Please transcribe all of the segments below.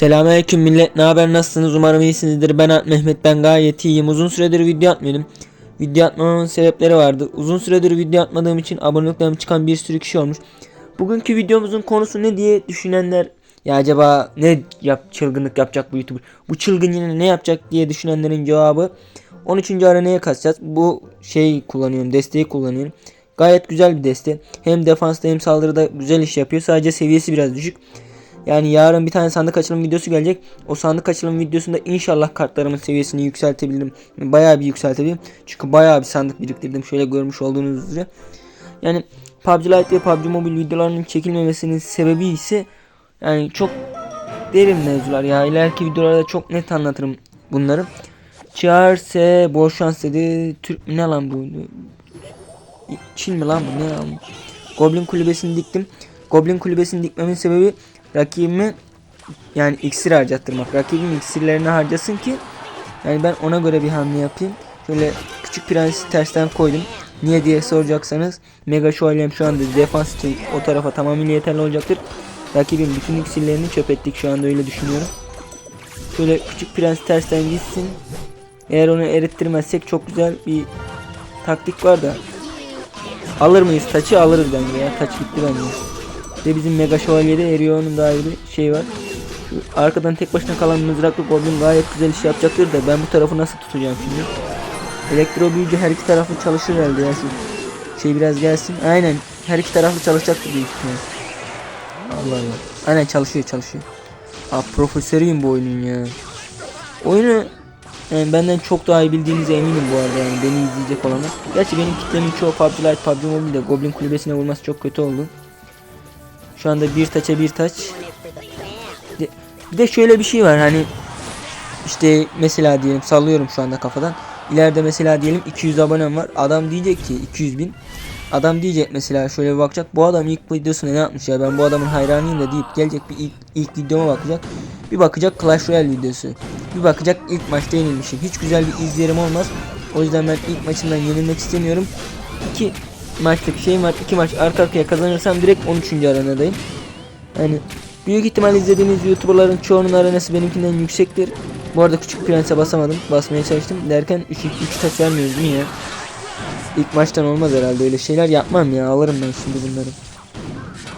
Selamünaleyküm millet. Ne haber? Nasılsınız? Umarım iyisinizdir. Ben Alp Mehmet. Ben gayet iyiyim. Uzun süredir video atmıyordum. Video atmamamın sebepleri vardı. Uzun süredir video atmadığım için aboneliklerim çıkan bir sürü kişi olmuş. Bugünkü videomuzun konusu ne diye düşünenler ya acaba ne yap çılgınlık yapacak bu YouTuber? Bu çılgın yine ne yapacak diye düşünenlerin cevabı 13. arenaya kasacağız. Bu şey kullanıyorum. Desteği kullanıyorum. Gayet güzel bir deste. Hem defansta hem saldırıda güzel iş yapıyor. Sadece seviyesi biraz düşük. Yani yarın bir tane sandık açılım videosu gelecek. O sandık açılım videosunda inşallah kartlarımın seviyesini yükseltebilirim. Bayağı bir yükseltebilirim. Çünkü bayağı bir sandık biriktirdim. Şöyle görmüş olduğunuz üzere. Yani PUBG Lite ve PUBG Mobile videolarının çekilmemesinin sebebi ise yani çok derin mevzular ya. İleriki videolarda çok net anlatırım bunları. Çağırse bol şans dedi. Türk ne lan bu? Çin mi lan bu ne lan? Goblin kulübesini diktim. Goblin kulübesini dikmemin sebebi rakibimi yani iksir harcattırmak. Rakibim iksirlerini harcasın ki yani ben ona göre bir hamle yapayım. Şöyle küçük prensi tersten koydum. Niye diye soracaksanız Mega Şövalyem şu anda defans için o tarafa tamamıyla yeterli olacaktır. Rakibin bütün iksirlerini çöp ettik şu anda öyle düşünüyorum. Şöyle küçük prens tersten gitsin. Eğer onu erittirmezsek çok güzel bir taktik var da. Alır mıyız taçı alırız bence ya. Taç gitti bence. Ve bizim Mega Şövalye'de eriyor onun da ayrı bir şey var. Şu arkadan tek başına kalan mızraklı goblin gayet güzel iş yapacaktır da ben bu tarafı nasıl tutacağım şimdi? Elektro büyücü her iki tarafı çalışır herhalde ya şey biraz gelsin. Aynen her iki taraflı çalışacaktır büyük ihtimal. Allah Allah. Aynen çalışıyor çalışıyor. Aa profesörüyüm bu oyunun ya. Oyunu yani benden çok daha iyi bildiğinize eminim bu arada yani beni izleyecek olanlar. Gerçi benim kitlemin çoğu PUBG Lite, PUBG Mobile'de Goblin kulübesine vurması çok kötü oldu. Şu anda bir taça bir taç. Bir de- Bir de şöyle bir şey var hani işte mesela diyelim sallıyorum şu anda kafadan. İleride mesela diyelim 200 abonem var. Adam diyecek ki 200 bin. Adam diyecek mesela şöyle bakacak. Bu adam ilk videosunda ne yapmış ya ben bu adamın hayranıyım da deyip gelecek bir ilk, ilk videoma bakacak. Bir bakacak Clash Royale videosu. Bir bakacak ilk maçta yenilmişim. Hiç güzel bir izlerim olmaz. O yüzden ben ilk maçımdan yenilmek istemiyorum. İki maçlık şeyim var. iki maç arka arkaya kazanırsam direkt 13. arenadayım. Yani büyük ihtimal izlediğiniz YouTuber'ların çoğunun arenası benimkinden yüksektir. Bu arada küçük prense basamadım. Basmaya çalıştım. Derken 3 3 taş vermiyoruz ya? İlk maçtan olmaz herhalde öyle şeyler yapmam ya. Alırım ben şimdi bunları.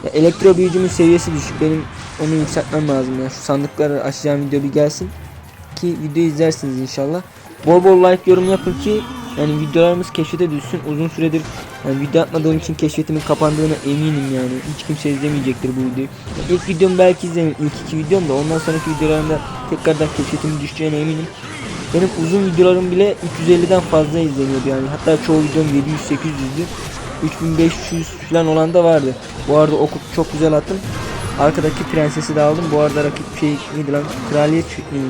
Ya elektro büyücümün seviyesi düşük. Benim onu yükseltmem lazım ya. Şu sandıkları açacağım video bir gelsin. Ki video izlersiniz inşallah. Bol bol like yorum yapın ki yani videolarımız keşfete düşsün. Uzun süredir yani video atmadığım için keşfetimin kapandığına eminim yani. Hiç kimse izlemeyecektir bu videoyu. Ya İlk videom belki izlerim. ilk iki videom da ondan sonraki videolarımda tekrardan keşfetimin düşeceğine eminim. Benim uzun videolarım bile 350'den fazla izleniyordu yani. Hatta çoğu videom 700-800'dü. 3500 falan olan da vardı. Bu arada oku çok güzel attım. Arkadaki prensesi de aldım. Bu arada rakip şey neydi lan? Kraliyet hmm.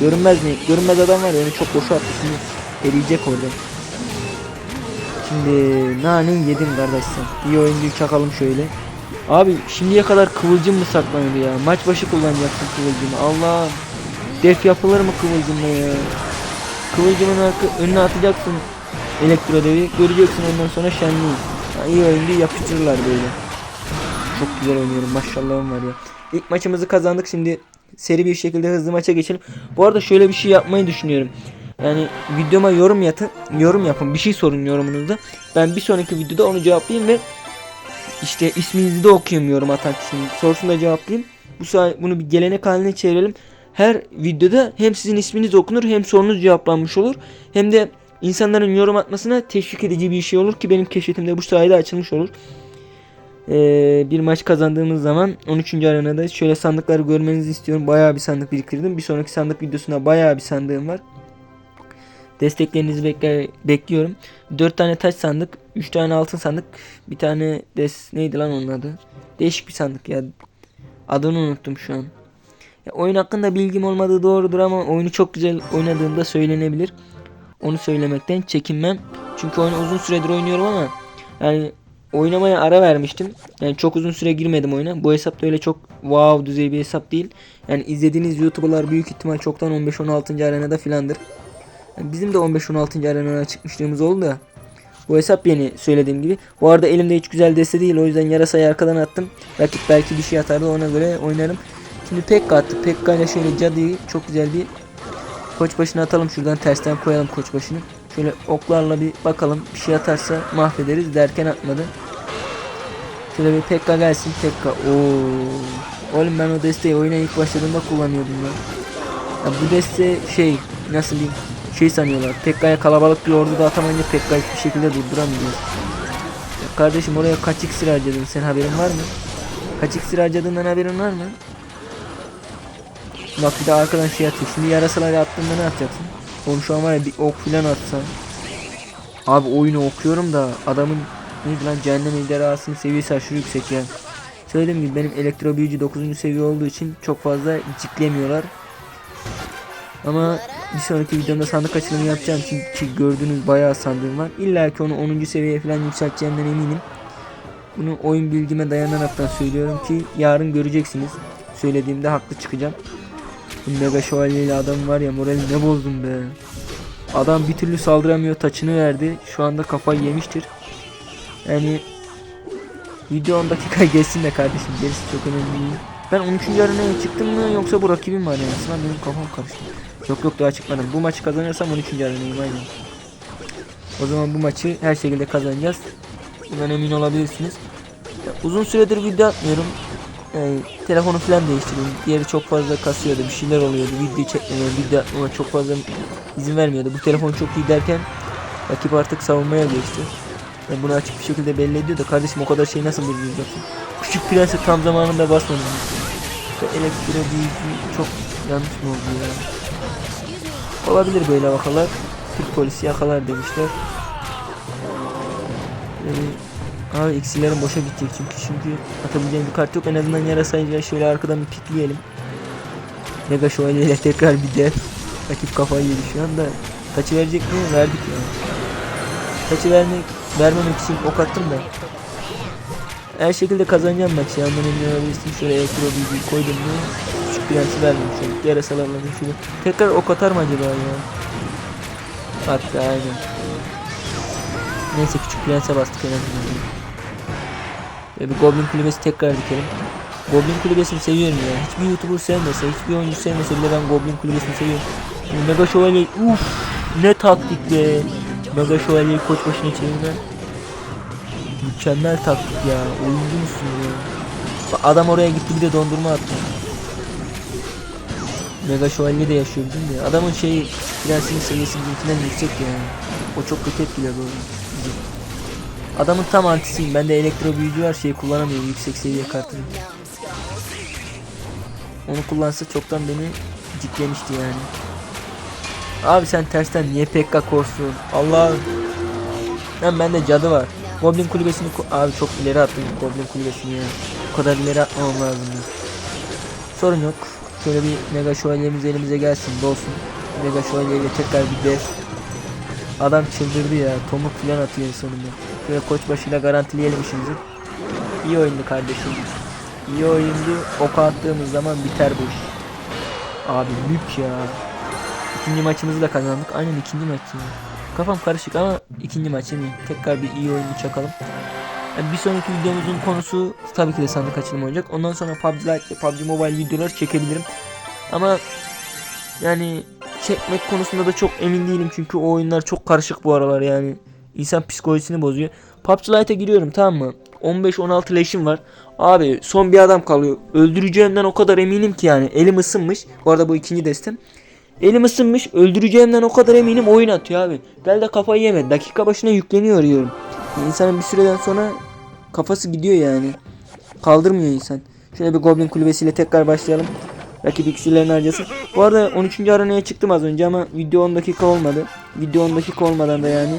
Görünmez mi? Görünmez adam var ya onu çok boşa attı. Şimdi eriyecek orada. Şimdi nane yedim kardeş sen. İyi oyuncuyu çakalım şöyle. Abi şimdiye kadar kıvılcım mı saklanıyordu ya? Maç başı kullanacaktım kıvılcımı. Allah. Def yapılır mı kıvılcımla ya? Kıvılcımın arka, önüne atacaksın elektro devi. Göreceksin ondan sonra şenliği. Ha, iyi oyuncu yapıştırırlar böyle. Çok güzel oynuyorum maşallahım var ya. İlk maçımızı kazandık şimdi seri bir şekilde hızlı maça geçelim. Bu arada şöyle bir şey yapmayı düşünüyorum. Yani videoma yorum yapın, yorum yapın. Bir şey sorun yorumunuzda. Ben bir sonraki videoda onu cevaplayayım ve işte isminizi de okuyayım yorum atan kişinin sorusunu da cevaplayayım. Bu say bunu bir gelenek haline çevirelim. Her videoda hem sizin isminiz okunur hem sorunuz cevaplanmış olur. Hem de insanların yorum atmasına teşvik edici bir şey olur ki benim keşfetimde bu sayede açılmış olur. Ee, bir maç kazandığımız zaman 13. arenada şöyle sandıkları görmenizi istiyorum. Bayağı bir sandık biriktirdim. Bir sonraki sandık videosuna bayağı bir sandığım var. Desteklerinizi bekle bekliyorum. 4 tane taş sandık, 3 tane altın sandık, bir tane des neydi lan onun adı? Değişik bir sandık ya. Adını unuttum şu an. Ya, oyun hakkında bilgim olmadığı doğrudur ama oyunu çok güzel oynadığımda söylenebilir. Onu söylemekten çekinmem. Çünkü oyunu uzun süredir oynuyorum ama yani oynamaya ara vermiştim. Yani çok uzun süre girmedim oyuna. Bu hesap da öyle çok wow düzey bir hesap değil. Yani izlediğiniz YouTuber'lar büyük ihtimal çoktan 15-16. arenada filandır. Bizim de 15-16. arenaya çıkmışlığımız oldu. Bu hesap yeni söylediğim gibi. Bu arada elimde hiç güzel deste değil. O yüzden yarasayı arkadan attım. Rakip belki bir şey atardı ona göre oynarım. Şimdi Pekka attı. Pekka ile şöyle cadıyı çok güzel bir koç başına atalım. Şuradan tersten koyalım koç başını. Şöyle oklarla bir bakalım. Bir şey atarsa mahvederiz derken atmadı. Şöyle bir Pekka gelsin. Pekka. Oo. Oğlum ben o desteği oyuna ilk başladığımda kullanıyordum ya. ya bu deste şey nasıl diyeyim şey sanıyorlar. Pekka'ya kalabalık bir ordu da atamayınca Pekka hiçbir şekilde durduramıyor. Ya kardeşim oraya kaç iksir harcadın sen haberin var mı? Kaç iksir harcadığından haberin var mı? Bak bir de arkadan şey atıyor. Şimdi yarasaları attığında ne yapacaksın? Oğlum şu an var ya bir ok filan atsan. Abi oyunu okuyorum da adamın neydi lan cehennem ejderhasının seviyesi aşırı yüksek ya. Söylediğim gibi benim elektro büyücü 9. seviye olduğu için çok fazla ciklemiyorlar. Ama bir sonraki videomda sandık açılımı yapacağım için ki gördüğünüz bayağı sandığım var. İlla ki onu 10. seviyeye falan yükselteceğimden eminim. Bunu oyun bilgime dayanaraktan söylüyorum ki yarın göreceksiniz. Söylediğimde haklı çıkacağım. Bu mega şövalyeli adam var ya morali ne bozdum be. Adam bir türlü saldıramıyor taçını verdi. Şu anda kafayı yemiştir. Yani video 10 dakika geçsin de kardeşim gerisi çok önemli değil. Ben 13. arenaya çıktım mı yoksa bu rakibim mi arenası lan benim kafam karıştı. Yok yok daha çıkmadım. Bu maçı kazanırsam 13. arenayım aynen. O zaman bu maçı her şekilde kazanacağız. Bundan emin olabilirsiniz. Ya, uzun süredir video atmıyorum. Yani telefonu falan değiştirdim. Diğeri çok fazla kasıyordu. Bir şeyler oluyordu. Video çekmeme, video atmama çok fazla izin vermiyordu. Bu telefon çok iyi derken rakip artık savunmaya geçti. Yani bunu açık bir şekilde belli ediyor da kardeşim o kadar şey nasıl bulacaksın? Küçük prensi tam zamanında basmadım. İşte büyücü çok yanlış mı oldu ya? Olabilir böyle vakalar. Türk polisi yakalar demişler. Yani Abi eksilerim boşa gidecek çünkü çünkü atabileceğim bir kart yok en azından yarasayınca şöyle arkadan bir pikleyelim. Mega şövalye ile tekrar bir dev. Rakip kafayı yedi şu anda. Taçı verecek mi? Verdik ya. Taçı vermek, vermemek için ok attım da. Her şekilde kazanacağım maçı ya. Bana emin olabilirsin. Şöyle elektro bilgiyi koydum mu? Küçük prensi verdim şöyle. Yarasalarla şöyle. Tekrar ok atar mı acaba ya? Attı aynen. Neyse küçük prense bastık en azından. Ve bir Goblin kulübesi tekrar dikelim. Goblin kulübesini seviyorum ya. Hiçbir YouTuber sevmese, hiçbir oyuncu sevmese bile ben Goblin kulübesini seviyorum. Mega Şövalye, uff ne taktik be. Mega Şövalye'yi koç başına çevirme. Mükemmel taktik ya. Oyuncu musun ya? Bak adam oraya gitti bir de dondurma attı. Mega Şövalye de yaşıyor değil mi? Adamın şeyi prensinin seviyesi bizimkinden yüksek yani. O çok kötü etkiliyor bu. Adamın tam antisiyim. Ben de elektro büyücü var şey kullanamıyorum yüksek seviye kartını. Onu kullansa çoktan beni ciklemişti yani. Abi sen tersten niye pekka korsun? Allah. Lan bende cadı var. Goblin kulübesini ku- abi çok ileri attım Goblin kulübesini ya. Bu kadar ileri atmamam lazım. Sorun yok. Şöyle bir mega şövalyemiz elimize gelsin dolsun. Mega şövalyeyle tekrar bir dev. Adam çıldırdı ya. Tomuk falan atıyor sonunda. Şöyle koç başıyla garantileyelim işimizi. İyi oyundu kardeşim. İyi oyundu. Ok attığımız zaman biter bu iş. Abi mük ya. İkinci maçımızı da kazandık. Aynen ikinci maç. Kafam karışık ama ikinci maç yemin. Tekrar bir iyi oyunu çakalım. Yani bir sonraki videomuzun konusu tabii ki de sandık açılımı olacak. Ondan sonra PUBG Lite PUBG Mobile videolar çekebilirim. Ama yani çekmek konusunda da çok emin değilim çünkü o oyunlar çok karışık bu aralar yani. İnsan psikolojisini bozuyor. PUBG Lite'a giriyorum tamam mı? 15-16 leşim var. Abi son bir adam kalıyor. Öldüreceğimden o kadar eminim ki yani. Elim ısınmış. Bu arada bu ikinci destem. Elim ısınmış. Öldüreceğimden o kadar eminim oyun atıyor abi. Gel de kafayı yemedi. Dakika başına yükleniyor diyorum. İnsanın bir süreden sonra kafası gidiyor yani. Kaldırmıyor insan. Şöyle bir Goblin kulübesiyle tekrar başlayalım. Rakip iksirlerini harcasın. Bu arada 13. aranaya çıktım az önce ama video 10 dakika olmadı. Video 10 dakika olmadan da yani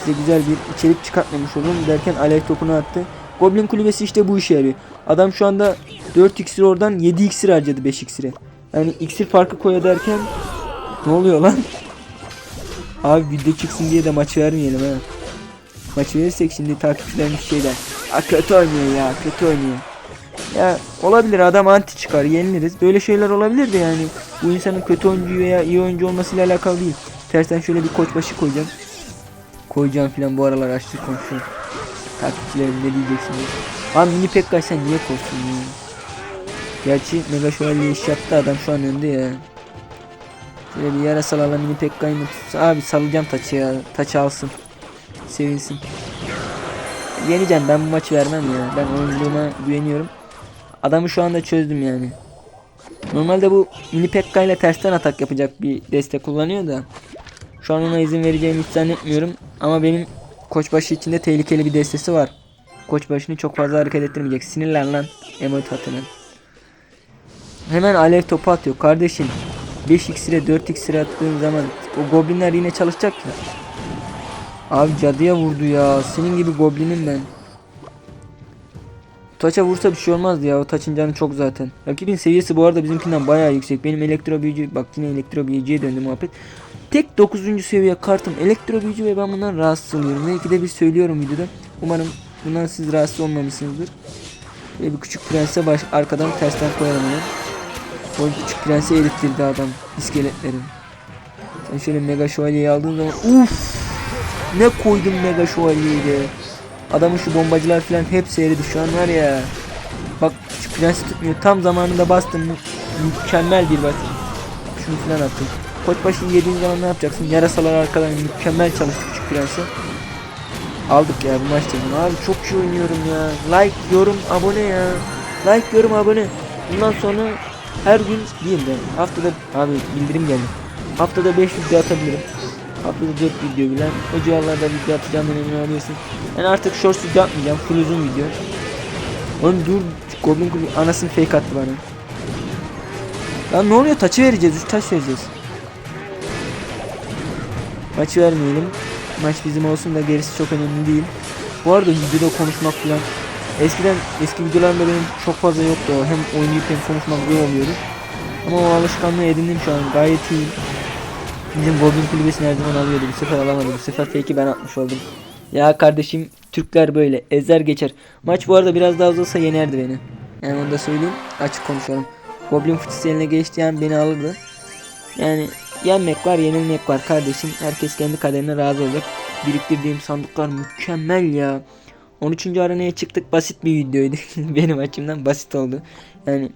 size güzel bir içerik çıkartmamış oldum derken alev topunu attı. Goblin kulübesi işte bu işe yarıyor. Adam şu anda 4 iksir oradan 7 iksir harcadı 5 iksire. Yani iksir farkı koya derken ne oluyor lan? Abi video çıksın diye de maçı vermeyelim ha. Maçı verirsek şimdi takipçilerimiz şeyler. Aa, kötü oynuyor ya kötü oynuyor. Ya olabilir adam anti çıkar yeniliriz. Böyle şeyler olabilir de yani bu insanın kötü oyuncu veya iyi oyuncu olmasıyla alakalı değil. Tersten şöyle bir koç başı koyacağım. Koyacağım filan bu aralar açtık konuşuyorum. Takipçilerim ne diyeceksiniz? Abi mini Pekka sen niye korktun ya? Gerçi Mega Şövalye iş yaptı adam şu an önde ya. Şöyle bir yara salalım mini Pekka'yı mı tutsa. Abi salacağım taçı ya. Taçı alsın. Sevinsin. Yeneceğim ben bu maçı vermem ya. Ben oyunculuğuma güveniyorum. Adamı şu anda çözdüm yani. Normalde bu mini Pekka ile tersten atak yapacak bir destek kullanıyor da. Şu an ona izin vereceğimi hiç zannetmiyorum. Ama benim koçbaşı içinde tehlikeli bir destesi var. Koçbaşını çok fazla hareket ettirmeyecek. Sinirlen lan emot atını. Hemen alev topu atıyor kardeşim. 5 iksire 4 iksire attığın zaman o goblinler yine çalışacak ya. Abi cadıya vurdu ya. Senin gibi goblinim ben. Taça vursa bir şey olmazdı ya. O taçın canı çok zaten. Rakibin seviyesi bu arada bizimkinden bayağı yüksek. Benim elektro büyücü bak yine elektro büyücüye döndü muhabbet. Tek 9. seviye kartım elektro büyücü ve ben bundan rahatsız oluyorum. Belki de bir söylüyorum videoda. Umarım bundan siz rahatsız olmamışsınızdır. Ve bir küçük prense baş arkadan tersten koyalım onu. O küçük prensi erittirdi adam iskeletlerin. Sen şöyle mega şövalyeyi aldığın zaman uff ne koydum mega şövalyeyi de. Adamın şu bombacılar falan hepsi eridi şu an var ya. Bak şu prensi tutmuyor. Tam zamanında bastım. Mü- mükemmel bir bak. Şunu falan attım. Koçbaşı'yı yediğin zaman ne yapacaksın? Yarasalar arkadan mükemmel çalıştı küçük prensi. Aldık ya bu maçta. Abi çok iyi oynuyorum ya. Like, yorum, abone ya. Like, yorum, abone. Bundan sonra her gün değil de haftada abi bildirim geldi. Haftada 5 video atabilirim. Haftada 4 video bilen. O civarlarda video atacağımdan emin olabilirsin. Ben artık short video atmayacağım. Full uzun video. Oğlum dur. Goblin Kulübü anasını fake attı bana. Lan ne oluyor? Taçı vereceğiz. 3 taş vereceğiz. Maçı vermeyelim. Maç bizim olsun da gerisi çok önemli değil. Bu arada videoda konuşmak falan Eskiden eski videolarımda benim çok fazla yoktu. Hem oynayıp hem konuşmak zor oluyordu. Ama o alışkanlığı edindim şu an gayet iyi. Bizim Goblin kulübesini her zaman alıyordu. Bu sefer alamadı. Bu sefer fake'i ben atmış oldum. Ya kardeşim Türkler böyle ezer geçer. Maç bu arada biraz daha uzasa yenerdi beni. Yani onu da söyleyeyim. Açık konuşalım. Goblin fıçısı eline geçtiği an beni alırdı. Yani yenmek var yenilmek var kardeşim. Herkes kendi kaderine razı olacak. Biriktirdiğim sandıklar mükemmel ya. 13. arenaya çıktık basit bir videoydu. Benim açımdan basit oldu. Yani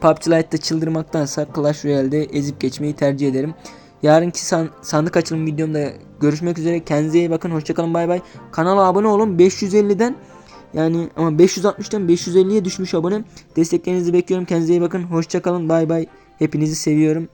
PUBG Lite'da çıldırmaktansa Clash Royale'de ezip geçmeyi tercih ederim. Yarınki san- sandık açılım videomda görüşmek üzere. Kendinize iyi bakın. Hoşçakalın. Bay bay. Kanala abone olun. 550'den yani ama 560'tan 550'ye düşmüş abone. Desteklerinizi bekliyorum. Kendinize iyi bakın. Hoşçakalın. Bay bay. Hepinizi seviyorum.